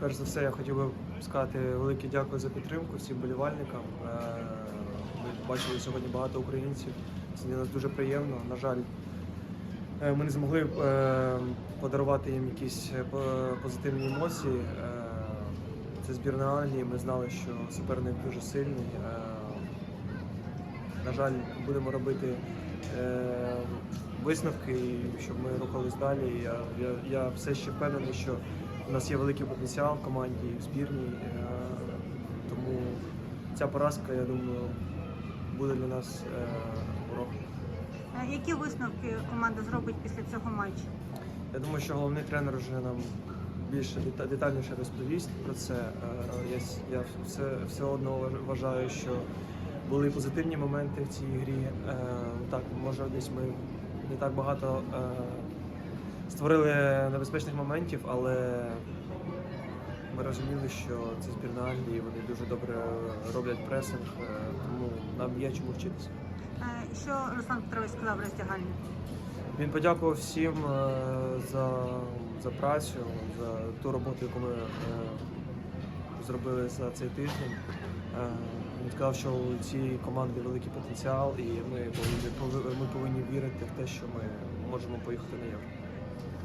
Перш за все, я хотів би сказати велике дякую за підтримку всім болівальникам. Е, Ми бачили сьогодні багато українців. Це для нас дуже приємно. На жаль, е, ми не змогли е, подарувати їм якісь позитивні емоції. Це збірна Англії. Ми знали, що суперник дуже сильний. На жаль, будемо робити висновки, щоб ми рухались далі. Я, я все ще впевнений, що у нас є великий потенціал в команді в збірній. е, Тому ця поразка, я думаю, буде для нас уроком. Е, Які висновки команда зробить після цього матчу? Я думаю, що головний тренер вже нам більше дета- детальніше розповість про це. Е, Я, я все, все одно вважаю, що були позитивні моменти в цій грі. Так, може, десь ми не так багато створили небезпечних моментів, але ми розуміли, що це збірна Англії, вони дуже добре роблять пресинг, е, тому нам є чому вчитися. Е, Що Руслан Петрович сказав в роздягальні? Він подякував всім е, за, за працю, за ту роботу, яку ми зробили за цей тиждень. Він сказав, що у цієї команди великий потенціал, і ми повинні, ми повинні вірити в те, що ми можемо поїхати на євро.